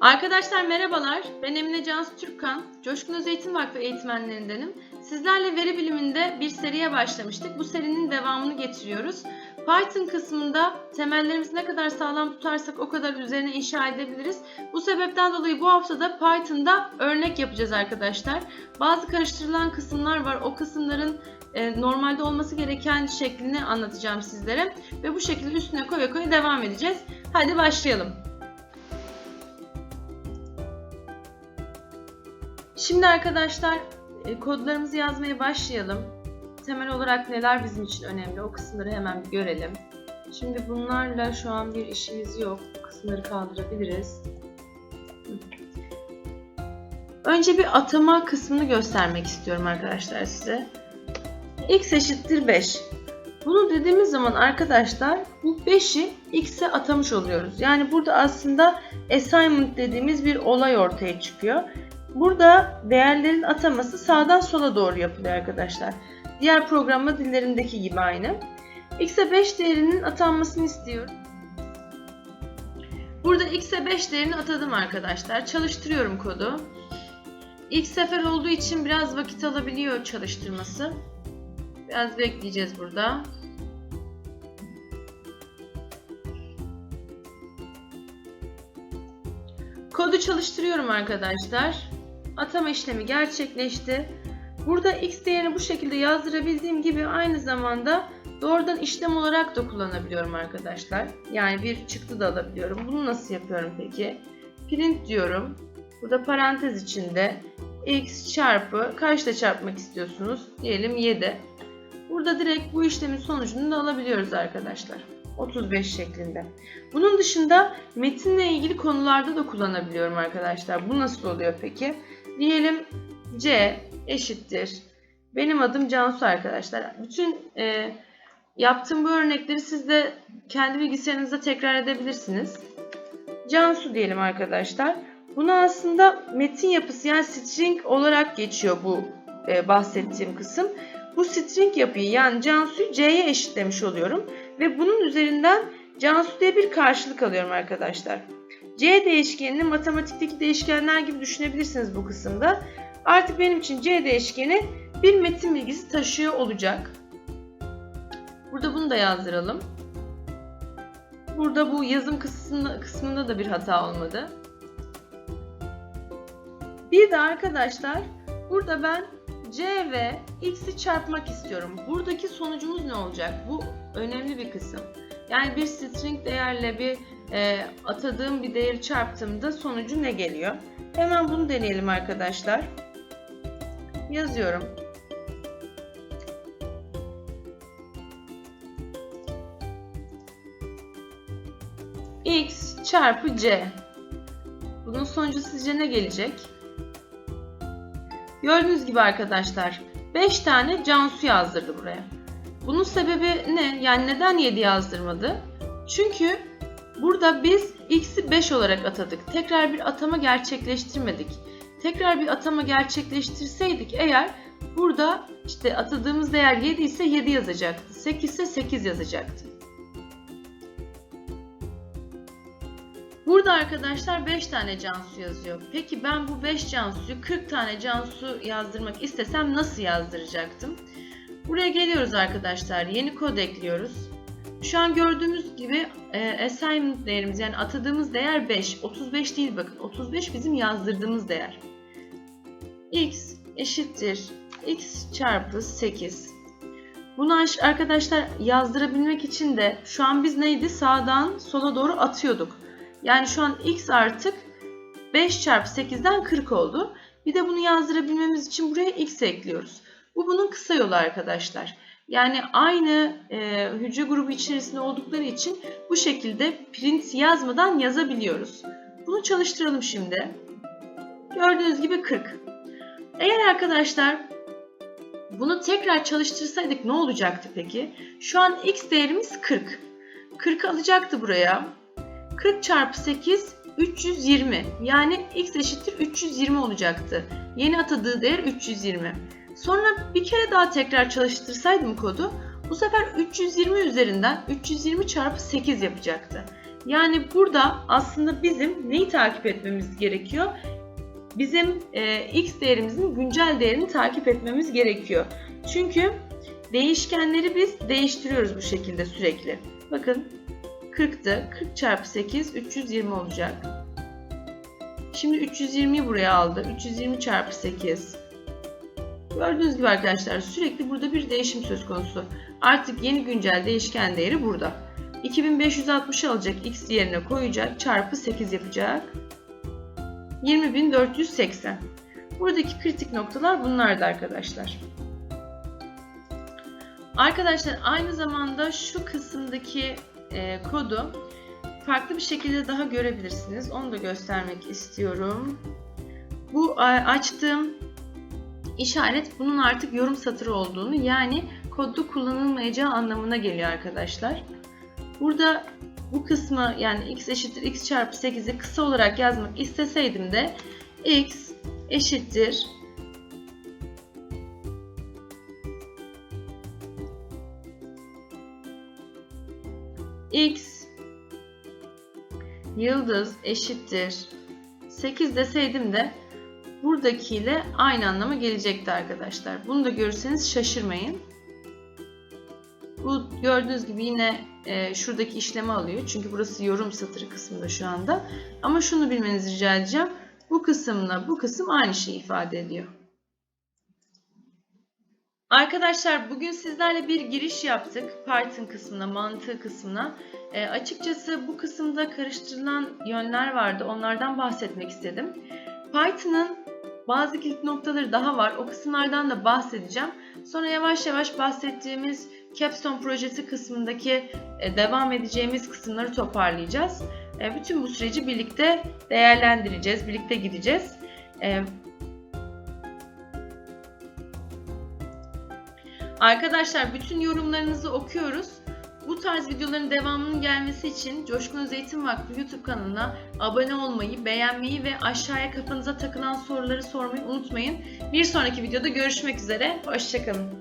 Arkadaşlar merhabalar. Ben Emine Cansu Türkkan. Coşkun Öz Eğitim Vakfı eğitmenlerindenim. Sizlerle veri biliminde bir seriye başlamıştık. Bu serinin devamını getiriyoruz. Python kısmında temellerimizi ne kadar sağlam tutarsak o kadar üzerine inşa edebiliriz. Bu sebepten dolayı bu haftada Python'da örnek yapacağız arkadaşlar. Bazı karıştırılan kısımlar var. O kısımların e, normalde olması gereken şeklini anlatacağım sizlere. Ve bu şekilde üstüne koya koya devam edeceğiz. Hadi başlayalım. Şimdi arkadaşlar e, kodlarımızı yazmaya başlayalım. Temel olarak neler bizim için önemli o kısımları hemen bir görelim. Şimdi bunlarla şu an bir işimiz yok. Bu kısımları kaldırabiliriz. Önce bir atama kısmını göstermek istiyorum arkadaşlar size. x eşittir 5. Bunu dediğimiz zaman arkadaşlar bu 5'i x'e atamış oluyoruz. Yani burada aslında assignment dediğimiz bir olay ortaya çıkıyor. Burada değerlerin ataması sağdan sola doğru yapılıyor arkadaşlar. Diğer programlama dillerindeki gibi aynı. x'e 5 değerinin atanmasını istiyorum. Burada x'e 5 değerini atadım arkadaşlar. Çalıştırıyorum kodu. İlk sefer olduğu için biraz vakit alabiliyor çalıştırması. Biraz bekleyeceğiz burada. Kodu çalıştırıyorum arkadaşlar. Atama işlemi gerçekleşti. Burada x değerini bu şekilde yazdırabildiğim gibi aynı zamanda doğrudan işlem olarak da kullanabiliyorum arkadaşlar. Yani bir çıktı da alabiliyorum. Bunu nasıl yapıyorum peki? Print diyorum. Burada parantez içinde x çarpı kaçta çarpmak istiyorsunuz? Diyelim 7. Burada direkt bu işlemin sonucunu da alabiliyoruz arkadaşlar. 35 şeklinde. Bunun dışında metinle ilgili konularda da kullanabiliyorum arkadaşlar. Bu nasıl oluyor peki? Diyelim C eşittir. Benim adım Cansu arkadaşlar. Bütün e, yaptığım bu örnekleri siz de kendi bilgisayarınızda tekrar edebilirsiniz. Cansu diyelim arkadaşlar. Bunu aslında metin yapısı yani string olarak geçiyor bu e, bahsettiğim kısım. Bu string yapıyı yani Cansu'yu C'ye eşitlemiş oluyorum. Ve bunun üzerinden Cansu diye bir karşılık alıyorum arkadaşlar. C değişkenini matematikteki değişkenler gibi düşünebilirsiniz bu kısımda. Artık benim için C değişkeni bir metin bilgisi taşıyor olacak. Burada bunu da yazdıralım. Burada bu yazım kısmında, kısmında da bir hata olmadı. Bir de arkadaşlar burada ben C ve X'i çarpmak istiyorum. Buradaki sonucumuz ne olacak? Bu önemli bir kısım. Yani bir string değerle bir e, atadığım bir değeri çarptığımda sonucu ne geliyor? Hemen bunu deneyelim arkadaşlar. Yazıyorum. x çarpı c. Bunun sonucu sizce ne gelecek? Gördüğünüz gibi arkadaşlar 5 tane Cansu yazdırdı buraya. Bunun sebebi ne? Yani neden 7 yazdırmadı? Çünkü burada biz x'i 5 olarak atadık. Tekrar bir atama gerçekleştirmedik. Tekrar bir atama gerçekleştirseydik eğer burada işte atadığımız değer 7 ise 7 yazacaktı. 8 ise 8 yazacaktı. Burada arkadaşlar 5 tane Cansu yazıyor. Peki ben bu 5 Cansu'yu 40 tane Cansu yazdırmak istesem nasıl yazdıracaktım? Buraya geliyoruz arkadaşlar. Yeni kod ekliyoruz. Şu an gördüğümüz gibi e, assignment değerimiz yani atadığımız değer 5. 35 değil bakın. 35 bizim yazdırdığımız değer. x eşittir x çarpı 8. Bunu arkadaşlar yazdırabilmek için de şu an biz neydi? Sağdan sola doğru atıyorduk. Yani şu an x artık 5 çarpı 8'den 40 oldu. Bir de bunu yazdırabilmemiz için buraya x ekliyoruz. Bu bunun kısa yolu arkadaşlar. Yani aynı e, hücre grubu içerisinde oldukları için bu şekilde print yazmadan yazabiliyoruz. Bunu çalıştıralım şimdi. Gördüğünüz gibi 40. Eğer arkadaşlar bunu tekrar çalıştırsaydık ne olacaktı peki? Şu an x değerimiz 40. 40 alacaktı buraya. 40 çarpı 8 320. Yani x eşittir 320 olacaktı. Yeni atadığı değer 320. Sonra bir kere daha tekrar çalıştırsaydım kodu bu sefer 320 üzerinden 320 çarpı 8 yapacaktı. Yani burada aslında bizim neyi takip etmemiz gerekiyor? Bizim e, x değerimizin güncel değerini takip etmemiz gerekiyor. Çünkü değişkenleri biz değiştiriyoruz bu şekilde sürekli. Bakın 40'tı. 40 çarpı 8 320 olacak. Şimdi 320'yi buraya aldı. 320 çarpı 8. Gördüğünüz gibi arkadaşlar sürekli burada bir değişim söz konusu. Artık yeni güncel değişken değeri burada. 2560 alacak x yerine koyacak çarpı 8 yapacak. 20480. Buradaki kritik noktalar bunlardı arkadaşlar. Arkadaşlar aynı zamanda şu kısımdaki e, kodu farklı bir şekilde daha görebilirsiniz. Onu da göstermek istiyorum. Bu açtığım işaret bunun artık yorum satırı olduğunu yani kodda kullanılmayacağı anlamına geliyor arkadaşlar. Burada bu kısmı yani x eşittir x çarpı 8'i kısa olarak yazmak isteseydim de x eşittir x yıldız eşittir 8 deseydim de buradakiyle aynı anlama gelecekti arkadaşlar. Bunu da görürseniz şaşırmayın. Bu gördüğünüz gibi yine e, şuradaki işlemi alıyor. Çünkü burası yorum satırı kısmında şu anda. Ama şunu bilmenizi rica edeceğim. Bu kısımla bu kısım aynı şeyi ifade ediyor. Arkadaşlar bugün sizlerle bir giriş yaptık Python kısmına, mantığı kısmına. E, açıkçası bu kısımda karıştırılan yönler vardı. Onlardan bahsetmek istedim. Python'ın bazı kilit noktaları daha var. O kısımlardan da bahsedeceğim. Sonra yavaş yavaş bahsettiğimiz Capstone projesi kısmındaki e, devam edeceğimiz kısımları toparlayacağız. E, bütün bu süreci birlikte değerlendireceğiz, birlikte gideceğiz. E, Arkadaşlar bütün yorumlarınızı okuyoruz. Bu tarz videoların devamının gelmesi için Coşkun Öz Vakfı YouTube kanalına abone olmayı, beğenmeyi ve aşağıya kafanıza takılan soruları sormayı unutmayın. Bir sonraki videoda görüşmek üzere. Hoşçakalın.